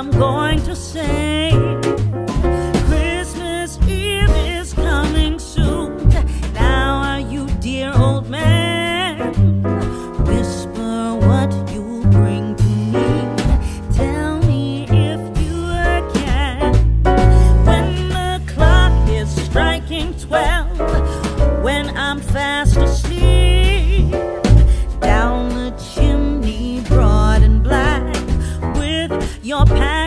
I'm going to say. Christmas Eve is coming soon. Now are you dear old man? Whisper what your past.